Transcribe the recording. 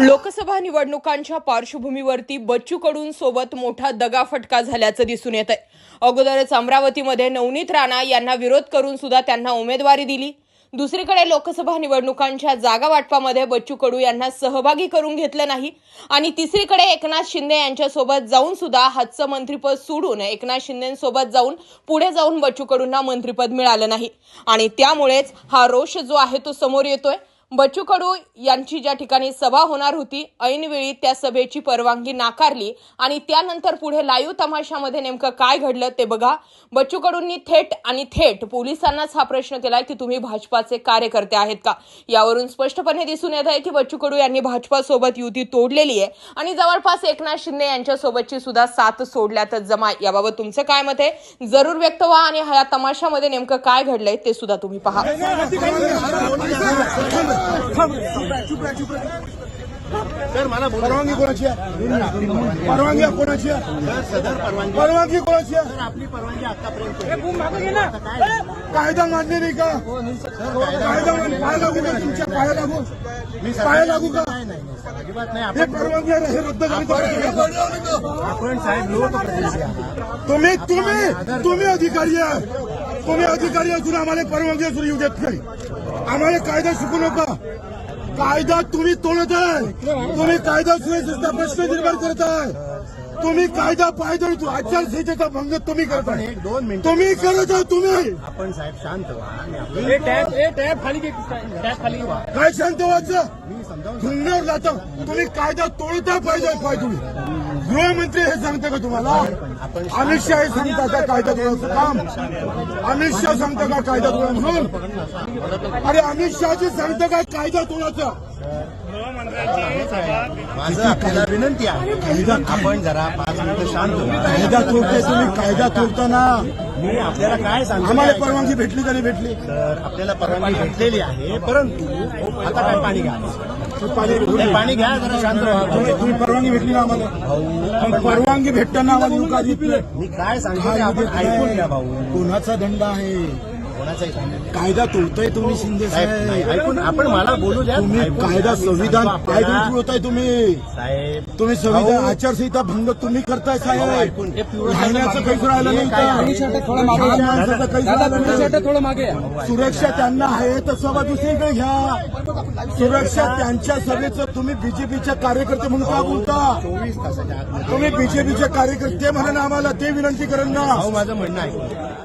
लोकसभा निवडणुकांच्या पार्श्वभूमीवरती बच्चू कडून सोबत मोठा दगाफटका झाल्याचं दिसून येत आहे अगोदरच अमरावतीमध्ये नवनीत राणा यांना विरोध करून सुद्धा त्यांना उमेदवारी दिली. दुसरीकडे लोकसभा निवडणुकांच्या जागा वाटपामध्ये बच्चू कडू यांना सहभागी करून घेतलं नाही. आणि तिसरीकडे एकनाथ शिंदे यांच्यासोबत जाऊन सुद्धा हातचं मंत्रिपद सोडून एकनाथ शिंदेसोबत जाऊन पुढे जाऊन बच्चू कडूंना मंत्रिपद मिळालं नाही. आणि त्यामुळेच हा रोष जो आहे तो समोर येतोय. बच्चू कडू यांची ज्या ठिकाणी सभा होणार होती ऐनवेळी त्या सभेची परवानगी नाकारली आणि त्यानंतर पुढे लाईव्ह तमाशामध्ये नेमकं काय घडलं ते बघा बच्चू कडूंनी थेट आणि थेट पोलिसांनाच हा प्रश्न केलाय की तुम्ही भाजपाचे कार्यकर्ते आहेत का यावरून स्पष्टपणे दिसून येत आहे की बच्चू कडू यांनी भाजपासोबत युती तोडलेली आहे आणि जवळपास एकनाथ शिंदे यांच्यासोबतची सुद्धा साथ सोडल्यातच जमा याबाबत तुमचं काय मत आहे जरूर व्यक्त व्हा आणि ह्या तमाशामध्ये नेमकं काय घडलंय ते सुद्धा तुम्ही पहा सर मला परवानगी कोणाची आहे परवानगी कोणाची आहे? सर सदर परवानगी. परवानगी कोणाची आहे? सर आपली परवानगी आतापर्यंत आता काय कायदा मान्य नाही का? कायदा मान्य- पाय लागू का तुमच्या पाया लागू. मी पाया लागू का? अजिबात नाही. हे परवानगी आहे, हे रद्द झाली तर- आपण साहेब तुम्ही तुम्ही तुम्ही अधिकारी आहे. तुम्ही अधिकारी असून आम्हाला परवानगी असून येऊ देत नाही. आम्हाला कायदा शिकू नका. कायदा तुम्ही तोडत आहे. तुम्ही कायदा सुव्यवस्थेचा प्रश्न निर्माण करत आहे. तुम्ही कायदा पायदळ आचारसंहितेचा भंग तुम्ही करत आपण एक दोन मिनिटं तुम्ही करत आहे तुम्ही. आपण साहेब शांत व्हा. आणि आपण काय शांत व्हायचं? मी समजावून जाता. तुम्ही कायदा तोडता पाहिजे पाय तुम्ही. गृहमंत्री हे सांगता का तुम्हाला? अमित शहा हे सांगता का कायदा तोडायचं काम? अमित शहा सांगता का कायदा तोडा म्हणून अरे अमित शहाजी सांगता का कायदा तोडायचं माझं आपल्याला विनंती आहे. आपण जरा पाच मिनिटं शांत कायदा तोडते तुम्ही कायदा तोडताना. मी आपल्याला काय सांगतो आम्हाला परवानगी भेटली तरी भेटली. तर आपल्याला परवानगी भेटलेली आहे परंतु आता काय पाणी घ्या? पाणी घ्या जरा शांत तुम्ही परवानगी भेटली ना आम्हाला? परवानगी भेटताना आम्हाला. मी काय सांगतो आपण ऐकून घ्या भाऊ. कोणाचा दंड आहे? कोणाचाही कायदा तोडताय तुम्ही शिंदे साहेब नाही, साहेब ऐकून आपण मला बोलू द्या. तुम्ही ऐकून कायदा. मी संविधान सांगतो कायदा आपल्याला. तुडवताय तुम्ही. साहेब तुम्ही संविधान भाऊ, आचारसंहिता भंग तुम्ही करताय भाऊ, साहेब. ऐकून घ्या. राहण्याचं काहीच राहिलं नाही काय आहे? का लहान माणसाचं काहीच राहिलं नाही. सुरक्षा त्यांना आहे तर सभा दुसरीकडे घ्या सुरक्षा त्यांच्या सभेचं तुम्ही बीजेपीच्या कार्यकर्ते म्हणून का बोलता? चोवीस तासाच्या आतमध्ये तुम्ही बीजेपीचे कार्यकर्ते म्हणून आम्हाला ते विनंती करेन ना. माझं म्हणणं आहे